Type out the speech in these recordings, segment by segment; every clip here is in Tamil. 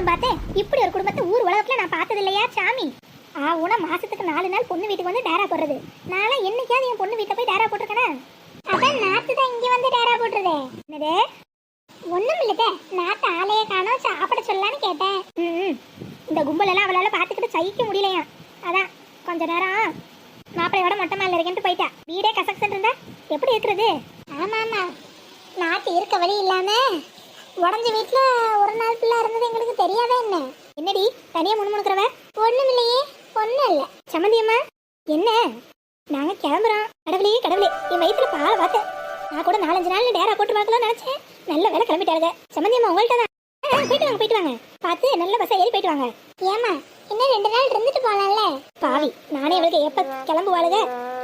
நானும் பார்த்தேன் இப்படி ஒரு குடும்பத்தை ஊர் உலகத்தில் நான் பார்த்தது இல்லையா சாமி? ஆ உன மாசத்துக்கு நாலு நாள் பொண்ணு வீட்டுக்கு வந்து டேரா போடுறது. நானும் என்னைக்காவது என் பொண்ணு வீட்டை போய் டேரா போட்டிருக்கேனா? அதான் நாத்து தான் இங்கே வந்து டேரா போட்டுறதே என்னது? ஒன்றும் இல்லதே நாத்து ஆலையை காணோம் சாப்பிட சொல்லலான்னு கேட்டேன். ம் இந்த கும்பலெல்லாம் அவளால் பார்த்துக்கிட்டு சகிக்க முடியலையா அதான் கொஞ்ச நேரம் மாப்பிள்ளையோட மொட்டை மேல இருக்கேன்ட்டு போயிட்டா. வீடே கசக்சன் இருந்தா எப்படி இருக்கிறது? ஆமா ஆமா நாட்டு இருக்க வழி இல்லாமல் உடஞ்ச வீட்ல ஒரு நாள் பிள்ளை இருந்தது எங்களுக்கு தெரியாதே என்ன? என்னடி தனியா முணுமுணுக்கிறவ? ஒண்ணும் இல்லையே ஒண்ணும் இல்ல. சம்மந்தி அம்மா என்ன? நாங்க கிளம்புறோம். கடவுளே கடவுளே என் வயித்துல பாலை பார்த்தேன் நான் கூட நாலஞ்சு நாள் டேரா போட்டு பார்க்கலாம் நினைச்சேன். நல்ல வேலை கிளம்பிட்டாளுங்க சம்மந்தி அம்மா உங்கள்கிட்ட தான். போயிட்டு வாங்க போயிட்டு வாங்க. பார்த்து நல்ல பஸ்ஸா ஏறி போயிட்டு வாங்க. ஏமா இன்னும் ரெண்டு நாள் இருந்துட்டு போலாம்ல? பாவி நானே இவளுக்கு எப்ப கிளம்புவாளுக?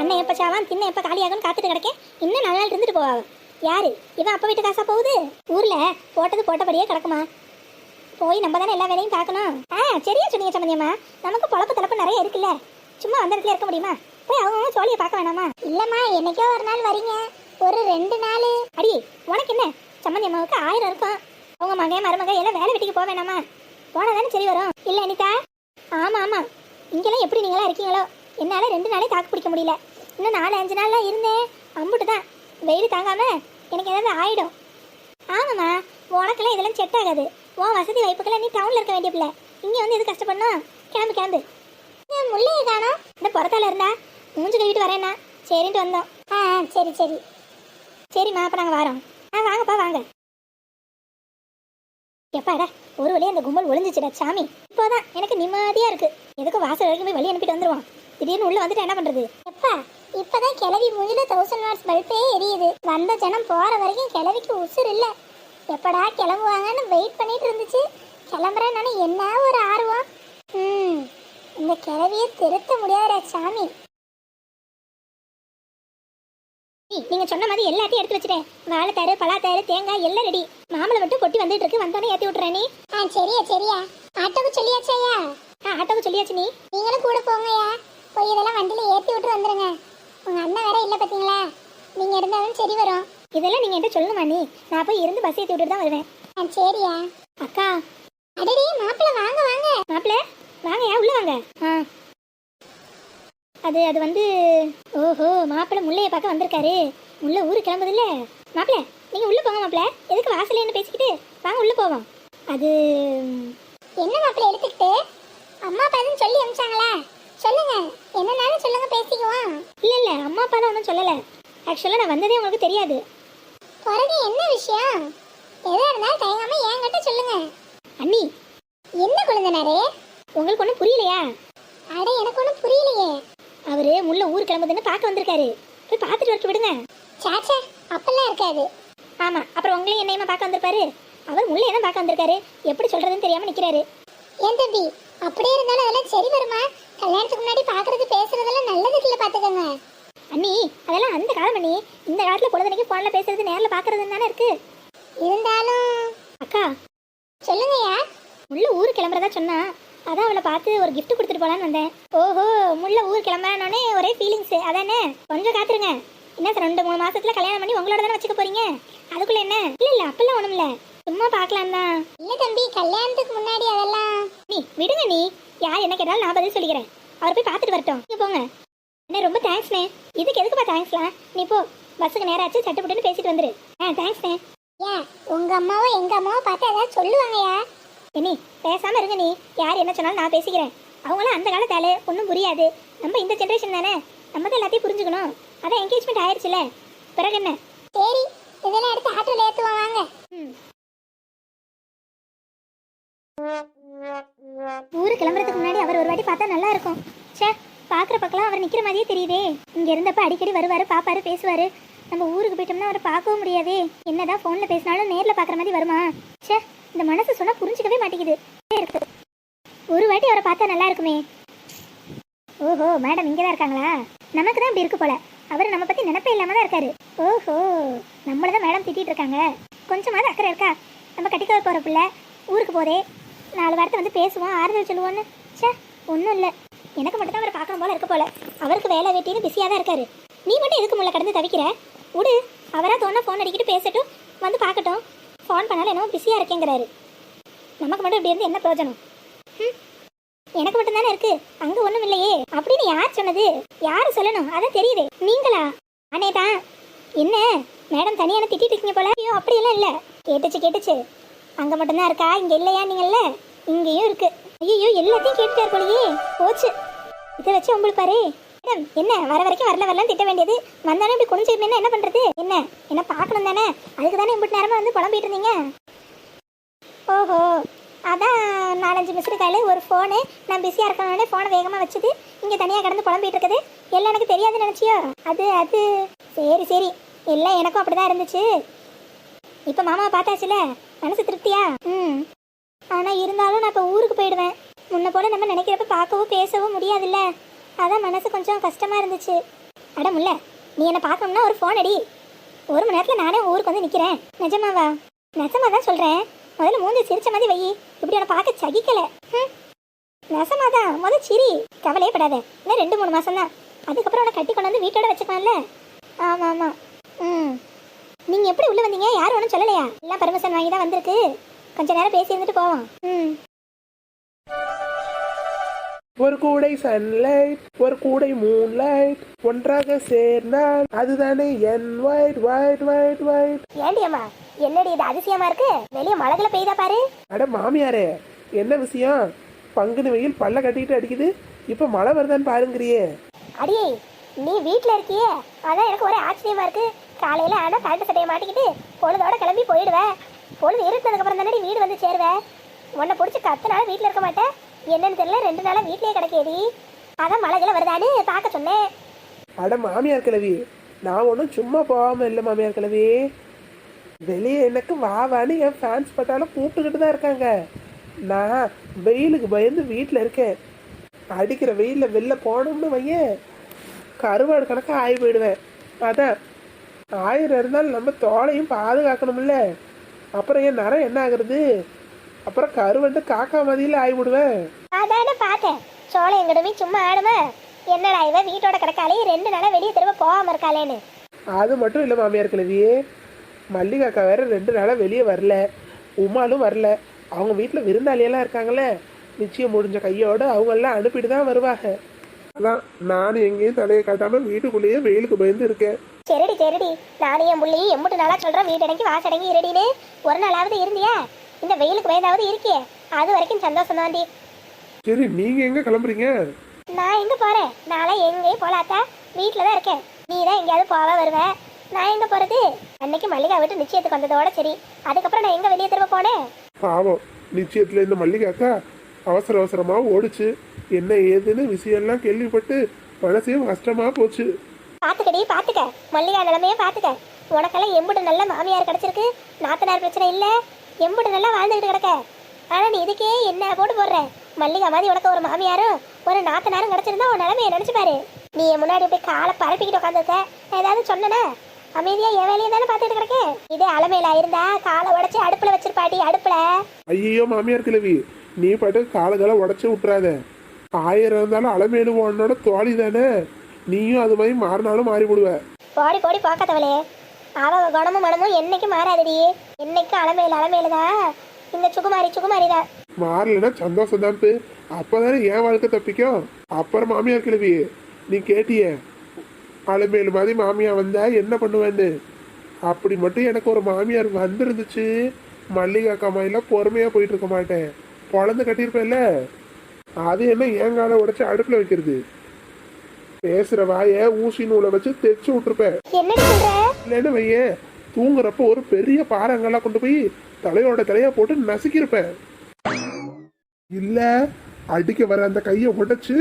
அண்ணன் எப்ப சாவான் தின்ன எப்ப காலியாகும்னு காத்துட்டு கிடக்கேன். இன்னும் நாலு நாள் இருந்துட்டு போவாங்க யாரு? இவன் அப்பா வீட்டு காசா போகுது? ஊர்ல போட்டது போட்டபடியே கிடக்குமா? போய் நம்ம தானே எல்லா வேலையும் பார்க்கணும். ஆ சரியா சொன்னீங்க சம்மந்தியம்மா நமக்கு பொழப்பு தலப்பு நிறைய இருக்குல்ல. சும்மா அந்த இடத்துல இருக்க முடியுமா? போய் அவங்க சோழியை பார்க்க வேணாமா? இல்லம்மா என்னைக்கோ ஒரு நாள் வரீங்க. ஒரு ரெண்டு நாள். அடி உனக்கு என்ன? சம்மந்தி அம்மாவுக்கு ஆயிரம் இருக்கும். உங்க மகன் மருமக எல்லாம் வேலை வெட்டிக்கு போக வேணாமா? போனா தானே சரி வரும். இல்ல அனிதா. ஆமா ஆமா. இங்கெல்லாம் எப்படி நீங்களா இருக்கீங்களோ? என்னால ரெண்டு நாளே தாக்கு பிடிக்க முடியல. இன்னும் நாலு அஞ்சு நாள்லாம் இருந்தேன். அம்புட்டு தான் வெயில் தாங்காம எனக்கு ஏதாவது ஆயிடும். ஆமாம்மா உனக்கெல்லாம் இதெல்லாம் செட் ஆகாது. உன் வசதி வாய்ப்புக்கெல்லாம் நீ டவுனில் இருக்க வேண்டிய பிள்ளை. இங்கே வந்து எது கஷ்டப்படணும்? கிளம்பு கிளம்பு. ஏன் முள்ளைய காணோம். இந்த புறத்தால இருந்தா மூஞ்சு கழுவிட்டு வரேன்னா. சரின்ட்டு வந்தோம். ஆ சரி சரி. சரிம்மா அப்போ நாங்கள் வரோம். ஆ வாங்கப்பா வாங்க. எப்பாடா ஒரு வழியாக அந்த கும்பல் ஒளிஞ்சிச்சுடா சாமி. இப்போதான் எனக்கு நிம்மதியாக இருக்குது எதுக்கும் வாசல் வரைக்கும் போய் வழி அனுப்பிட்டு வந்துடுவான் திடீர்னு உள்ளே வந்துட்டு என்ன பண்ணுறது எப்பா இப்பதான் கிளவி மூஞ்சில தௌசண்ட் வாட்ஸ் பல்பே எரியுது. வந்த ஜனம் போற வரைக்கும் கிளவிக்கு உசுர் இல்ல. எப்படா கிளம்புவாங்கன்னு வெயிட் பண்ணிட்டு இருந்துச்சு. கிளம்புறேன்னு என்ன ஒரு ஆர்வம்? ம் இந்த கிளவியை திருத்த முடியாதுடா சாமி. நீங்க சொன்ன மாதிரி எல்லாத்தையும் எடுத்து வச்சிட்டேன். வாழைத்தாரு பலாத்தாரு தேங்காய் எல்லாம் ரெடி மாம்பழம் மட்டும் கொட்டி வந்துட்டு இருக்கு. வந்தோடனே ஏத்தி விட்டுறேன் நீ. ஆ சரியா சரியா. ஆட்டோக்கு சொல்லியாச்சாயா ஆ ஆட்டோக்கு சொல்லியாச்சு நீ. நீங்களும் கூட போங்கயா போய் இதெல்லாம் வண்டியில ஏத்தி விட்டு வந்துருங்க. உங்க அண்ணன் வேற இல்ல பாத்தீங்களா? நீங்க இருந்தாலும் சரி வரும். இதெல்லாம் நீங்க என்கிட்ட சொல்லணுமா நீ நான் போய் இருந்து பஸ் ஏத்தி விட்டுட்டு தான் வருவேன். ஆ சரியா. அக்கா. அடடே மாப்பிள்ள வாங்க வாங்க. மாப்பிள்ள வாங்க ஏன் உள்ள வாங்க? ஆ. அது அது வந்து ஓஹோ மாப்பிள்ளை முல்லையை பார்க்க வந்திருக்காரு. முல்லை ஊருக்கு கிளம்புதுல்ல. மாப்பிள நீங்க உள்ள போங்க மாப்பிள எதுக்கு வாசல்ல என்ன பேசிக்கிட்டு? வாங்க உள்ள போவோம். அது என்ன மாப்பிள்ளை எடுத்துக்கிட்டு? அம்மா அப்பா சொல்லி அனுப்பிச்சாங்களா? சொல்லுங்க. என்னன்னாலும் சொல்லுங்க பேசிக்குவோம். இல்ல இல்ல அம்மா அப்பா தான் ஒன்றும் சொல்லல ஆக்சுவலா நான் வந்ததே உங்களுக்கு தெரியாது. பிறகு என்ன விஷயம்? எதா இருந்தாலும் தயங்காம என்கிட்ட சொல்லுங்க. அண்ணி. என்ன குழந்தனாரே? உங்களுக்கு ஒன்றும் புரியலையா? அட எனக்கு ஒன்றும் புரியலையே. அவரு முள்ள ஊர் கிளம்புதுன்னு பார்க்க வந்திருக்காரு. போய் பார்த்துட்டு வரட்டு விடுங்க. சாச்சா அப்பெல்லாம் இருக்காது. ஆமா அப்புறம் உங்களையும் என்னையுமா பார்க்க வந்திருப்பாரு? அவர் முள்ளையை தான் பார்க்க வந்திருக்காரு. எப்படி சொல்றதுன்னு தெரியாம நிக்கிறாரு. ஏன் தம்பி அப்படியே இருந்தாலும் அதெல்லாம் சரி வருமா? கல்யாணத்துக்கு முன்னாடி பாக்குறது பேசுறதெல்லாம் நல்லது இல்ல பாத்துக்கோங்க. அண்ணி அதெல்லாம் அந்த காலம் அண்ணி. இந்த காலத்துல பொழுதுனைக்கு போன்ல பேசுறது நேர்ல பாக்குறது தானே இருக்கு? இருந்தாலும் அக்கா சொல்லுங்கய்யா முள்ள ஊர் கிளம்புறதா சொன்னா அதான் அவளை பார்த்து ஒரு gift கொடுத்துட்டு போலான்னு வந்தேன். ஓஹோ முள்ள ஊர் கிளம்புறானே ஒரே ஃபீலிங்ஸ் அதானே? கொஞ்சம் காத்துருங்க. என்ன சார் ரெண்டு மூணு மாசத்துல கல்யாணம் பண்ணி உங்களோட தானே வச்சுக்க போறீங்க? அதுக்குள்ள என்ன? இல்ல இல்ல அப்பெல்லாம் ஒண்ணும் இல்ல சும்மா பார்க்கலாம் தான் இல்ல தம்பி கல்யாணத்துக்கு முன்னாடி அதெல்லாம் நீ விடுங்க நீ யார் என்ன கேட்டாலும் நான் பதில் சொல்லிக்கிறேன். அவர் போய் பார்த்துட்டு வரட்டும். போங்க. என்ன ரொம்ப தேங்க்ஸ்ண்ணே இதுக்கு எதுக்குப்பா தேங்க்ஸ்லாம் நீ போ. பஸ்ஸுக்கு நேராச்சு சட்டுப்புட்டுன்னு பேசிட்டு வந்துரு. ஆ தேங்க்ஸ்ண்ணே ஏன் உங்க அம்மாவோ எங்க அம்மாவோ பார்த்து ஏதாவது சொல்லுவாங்கயா? நீ பேசாம இருங்க நீ. யார் என்ன சொன்னாலும் நான் பேசிக்கிறேன். அவங்களாம் அந்த காலத்தால ஒன்றும் புரியாது. நம்ம இந்த ஜென்ரேஷன் தானே. நம்ம தான் எல்லாத்தையும் புரிஞ்சுக்கணும். அதான் என்கேஜ்மெண்ட் ஆயிடுச்சுல பிறகு என்ன? சரி இதெல்லாம் எடுத்து ஆட்டோல ஏற்றுவோம் வாங்க. ஊரு கிளம்புறதுக்கு முன்னாடி அவர் ஒரு வாட்டி பார்த்தா நல்லா இருக்கும் ச்சே பார்க்குற பக்கம்லாம் அவர் நிற்கிற மாதிரியே தெரியுதே. இங்கே இருந்தப்ப அடிக்கடி வருவார் பாப்பாரு பேசுவார். நம்ம ஊருக்கு போயிட்டோம்னா அவரை பார்க்கவும் முடியாதே. என்னதான் ஃபோனில் பேசினாலும் நேரில் பார்க்குற மாதிரி வருமா? சே இந்த மனசு சொன்னால் புரிஞ்சிக்கவே மாட்டேங்குது. இருக்கு ஒரு வாட்டி அவரை பார்த்தா நல்லா இருக்குமே ஓஹோ மேடம் இங்கே தான் இருக்காங்களா? நமக்கு தான் இப்படி இருக்கு போல. அவர் நம்ம பற்றி நினப்பே இல்லாம தான் இருக்காரு. ஓஹோ நம்மளை தான் மேடம் திட்டிட்டு இருக்காங்க. கொஞ்சமாவது அக்கறை இருக்கா? நம்ம கட்டிக்கவர் போகிற பிள்ளை ஊருக்கு போதே நாலு வாரத்தை வந்து பேசுவோம் ஆறுதல் சொல்லுவோன்னு. ச்சே ஒன்றும் இல்லை. எனக்கு மட்டும் தான் அவரை பார்க்கணும் போல இருக்க போல. அவருக்கு வேலை வெட்டின்னு பிஸியாக தான் இருக்காரு. நீ மட்டும் எதுக்கு முள்ள கடந்து தவிக்கிற? விடு அவராக தோணா ஃபோன் அடிக்கிட்டு பேசட்டும். வந்து பார்க்கட்டும். ஃபோன் பண்ணாலும் என்னமோ பிஸியாக இருக்கேங்கிறாரு. நமக்கு மட்டும் இப்படி இருந்து என்ன பிரயோஜனம்? எனக்கு மட்டும் தானே இருக்கு. அங்க ஒண்ணும் இல்லையே. அப்படின்னு யார் சொன்னது? யாரு சொல்லணும்? அதான் தெரியுது. நீங்களா? அண்ணே தான். என்ன? மேடம் தனியான திட்டிட்டு இருக்கீங்க போல? ஐயோ அப்படியெல்லாம் இல்ல. கேட்டுச்சு கேட்டுச்சு. அங்கே மட்டும்தான் இருக்கா? இங்கே இல்லையா நீங்கள்ல? இங்கேயும் இருக்கு. ஐயோ எல்லாத்தையும் கேட்டுட்டார் போலயே. போச்சு. இதை வச்சு உங்களுக்கு பாரு. மேடம் என்ன? வர வரைக்கும் வரல வரலன்னு திட்ட வேண்டியது. வந்தாலும் இப்படி குடிச்சிருந்தேன்னா என்ன பண்றது? என்ன? என்ன பார்க்கணும் தானே? அதுக்கு தானே இப்படி நேரமா வந்து புலம்பிட்டு இருந்தீங்க? ஓஹோ. அதான் நாலஞ்சு மிஸ்டு காலையில் ஒரு ஃபோனு நான் பிஸியாக இருக்கணும்னே ஃபோனை வேகமாக வச்சுது. இங்கே தனியாக கிடந்து புலம்பிகிட்டு இருக்குது. எல்லாம் எனக்கு தெரியாதுன்னு நினச்சியோ? அது அது. சரி சரி. எல்லாம் எனக்கும் அப்படி தான் இருந்துச்சு. இப்போ மாமாவை பார்த்தாச்சுல? மனசு திருப்தியா? ம். ஆனால் இருந்தாலும் நான் இப்போ ஊருக்கு போயிடுவேன். முன்ன போல நம்ம நினைக்கிறப்ப பார்க்கவும் பேசவும் முடியாதுல்ல. அதான் மனசு கொஞ்சம் கஷ்டமாக இருந்துச்சு. அட முல்ல நீ என்னை பார்க்கணும்னா ஒரு ஃபோன் அடி. ஒரு மணி நேரத்தில் நானே ஊருக்கு வந்து நிற்கிறேன் நிஜமாவா? நெசமா தான் சொல்கிறேன் முதல்ல மூஞ்சி சிரிச்ச மாதிரி வை. இப்படி உன்னை பார்க்க சகிக்கல. நெசமா தான். முதல் சிரி. கவலையே படாத. இன்னும் ரெண்டு மூணு மாசம் தான் அதுக்கப்புறம் உன்னை கட்டி கொண்டு வந்து வீட்டோட வச்சுக்கலாம்ல? ஆமா ஆமா ம். நீங்க எப்படி உள்ள வந்தீங்க? யாரும் ஒன்றும் சொல்லலையா? எல்லாம் பர்மிஷன் வாங்கி தான் வந்திருக்கு. கொஞ்ச நேரம் பேசி இருந்துட்டு போவோம். ம். ஒரு கூடை சன்லைட் ஒரு கூடை மூன்லைட் ஒன்றாக சேர்ந்தால் அதுதானே என் ஒயிட் ஒயிட் ஒயிட் ஒயிட் ஏண்டி அம்மா? என்னடி இது அதிசயமா இருக்கு? வெளியே மழைகளை பெய்தா பாரு. அட மாமியாரே என்ன விஷயம்? பங்குனி வெயில் பல்ல கட்டிக்கிட்டு அடிக்குது. இப்ப மழை வருதான்னு பாருங்கிறியே. அடியே நீ வீட்ல இருக்கியே? அதான் எனக்கு ஒரே ஆச்சரியமா இருக்கு. காலையில் ஆனால் பேண்ட் சட்டையை மாட்டிக்கிட்டு பொழுதோட கிளம்பி போயிடுவேன் பொழுது இருந்ததுக்கு தானே வீடு வந்து சேருவேன் உன்னை பிடிச்சி கத்து நாள் வீட்டில் இருக்க மாட்டேன். என்னன்னு தெரியல ரெண்டு நாளாக வீட்லேயே கிடைக்கேடி. அதான் மழையில் வருதான்னு பார்க்க சொன்னேன். அட மாமியார் கிழவி நான் ஒன்றும் சும்மா போகாம இல்லை மாமியார் கிழவி. வெளியே எனக்கு வா வான்னு என் ஃபேன்ஸ் பட்டாலும் கூப்பிட்டுக்கிட்டு தான் இருக்காங்க. நான் வெயிலுக்கு பயந்து வீட்டில் இருக்கேன். அடிக்கிற வெயிலில் வெளில போனோம்னு வையேன். கருவாடு கணக்காக ஆகி போயிடுவேன். அதான் ஆயிரம் இருந்தாலும் நம்ம தோலையும் பாதுகாக்கணும்ல. அப்புறம் என் நரம் என்ன ஆகுறது? அப்புறம் கருவண்டு காக்கா மதியில் ஆகி விடுவேன். அதானே பார்த்தேன். சோளம் எங்கடுமே சும்மா ஆடுமா என்னடா இவ வீட்டோட கிடக்காலே ரெண்டு நாளா வெளியே திரும்ப போகாம இருக்காளேன்னு. அது மட்டும் இல்லை மாமியார் கிழவியே. மல்லிகாக்கா வேற ரெண்டு நாளாக வெளியே வரல. உமாலும் வரல. அவங்க வீட்டில் விருந்தாளியெல்லாம் இருக்காங்களே நிச்சயம் முடிஞ்ச கையோட அவங்கெல்லாம் அனுப்பிட்டு தான் வருவாங்க. அதான் நான் எங்கேயும் தலையை காட்டாம வீட்டுக்குள்ளேயே வெயிலுக்கு பயந்து இருக்கேன். சரிடி சரிடி. நானும் என் புள்ளையும் எம்பிட்டு நாளா சொல்றேன். வீட்டடங்கி வாசடங்கி இருடின்னு. ஒரு நாளாவது இருந்தியா? இந்த வெயிலுக்கு பயந்தாவது இருக்கியே அது வரைக்கும் சந்தோஷம் தாண்டி சரி நீங்க எங்க கிளம்புறீங்க? நான் எங்க போறேன்? நாளை எங்கேயும் போலாத்தா. வீட்டில் தான் இருக்கேன். நீ தான் எங்கேயாவது போவ வருவ. நான் எங்க போறது? அன்னைக்கு மல்லிகா விட்டு நிச்சயத்துக்கு வந்ததோட சரி. அதுக்கப்புறம் நான் எங்க வெளியே திரும்ப போனேன்? பாவம். நிச்சயத்துல இந்த மல்லிகாக்கா அவசர அவசரமா ஓடுச்சு. என்ன ஏதுன்னு விஷயம்லாம் கேள்விப்பட்டு மனசையும் கஷ்டமா போச்சு. பாத்துக்கடி பாத்துக்க. மல்லிகா நிலைமையே பாத்துக்க. உனக்கெல்லாம் எம்புட்டு நல்ல மாமியார் கிடைச்சிருக்கு. நாத்தனார் பிரச்சனை இல்ல. எம்புட்டு நல்லா வாழ்ந்துகிட்டு கிடக்க. ஆனா நீ இதுக்கே என்ன போட்டு போடுற? மல்லிகா மாதிரி உனக்கு ஒரு மாமியாரும் ஒரு நாத்தனாரும் கிடைச்சிருந்தா உன் நிலைமையை நினைச்சு பாரு. நீ என் முன்னாடி இப்படி காலை பரப்பிக்கிட்டு உட்காந்துருக்க ஏதாவது சொன்னனா? அமைதியா என் வேலையை தானே பார்த்துட்டு கிடக்கேன் இதே அலமையில இருந்தா காலை உடைச்சு அடுப்புல வச்சிருப்பாடி அடுப்புல. ஐயோ மாமியார் கிழவி. நீ பாட்டு காலகால உடச்சி விட்டுறாத. ஆயிரம் இருந்தாலும் அலமேலு உன்னோட தோழி தானே? நீயும் அது மாதிரி மாறினாலும் மாறி விடுவ போடி போடி பார்க்காதவளே. அவ குணமும் மனமும் என்னைக்கும் மாறாதடி. என்னைக்கும் அலமையில அலமையில தான் இந்த சுகுமாரி சுகுமாரி தான் மாறலைன்னா சந்தோஷம் தான் அப்பதானே என் வாழ்க்கை தப்பிக்கும்? அப்புறம் மாமியார் கிழவி நீ கேட்டியே அலமேலு மாதிரி மாமியா வந்தா என்ன பண்ணுவேன்னு? அப்படி மட்டும் எனக்கு ஒரு மாமியார் வந்திருந்துச்சு. மல்லிகா கம்மாயில பொறுமையா போயிட்டு இருக்க மாட்டேன். குழந்தை கட்டியிருப்பேன்ல. அது என்ன என் காலை உடைச்சு அடுப்புல வைக்கிறது. பேசுற வாய ஊசி நூலை வச்சு தைச்சு விட்டுருப்பேன். இல்லைன்னு வைய தூங்குறப்ப ஒரு பெரிய பாறங்கெல்லாம் கொண்டு போய் தலையோட தலையா போட்டு நசுக்கியிருப்பேன். இல்ல அடிக்க வர அந்த கையை உடைச்சு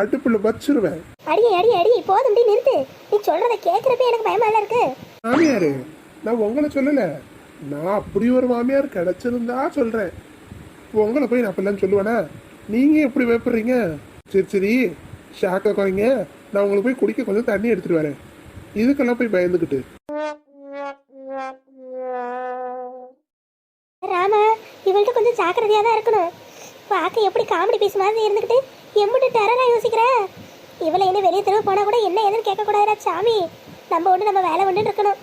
அடுப்புல வச்சிருவேன். அடி அடி அடி போதும்டி நிறுத்து. நீ சொல்றத கேக்குறப்ப எனக்கு பயமா இல்ல இருக்கு. மாமியாரு நான் உங்களை சொல்லல. நான் அப்படி ஒரு மாமியார் கிடைச்சிருந்தா சொல்றேன். உங்களை போய் நான் அப்படிலாம் சொல்லுவேனா? நீங்கள் எப்படி பயப்படுறீங்க? சரி சரி ஷாக்க குறைங்க நான் உங்களுக்கு போய் குடிக்க கொஞ்சம் தண்ணி எடுத்துகிட்டு வரேன். இதுக்கெல்லாம் போய் பயந்துக்கிட்டு. ராமா இவள்கிட்ட கொஞ்சம் ஜாக்கிரதையாக தான் இருக்கணும். பார்க்க எப்படி காமெடி பீஸ் மாதிரி இருந்துக்கிட்டு எம்பிட்டு டெரராக யோசிக்கிற? இவளை என்ன வெளியே தெருவு போனால் கூட என்ன ஏதுன்னு கேட்கக்கூடாது சாமி. நம்ம ஒன்று நம்ம வேலை ஒன்று இருக்கணும்.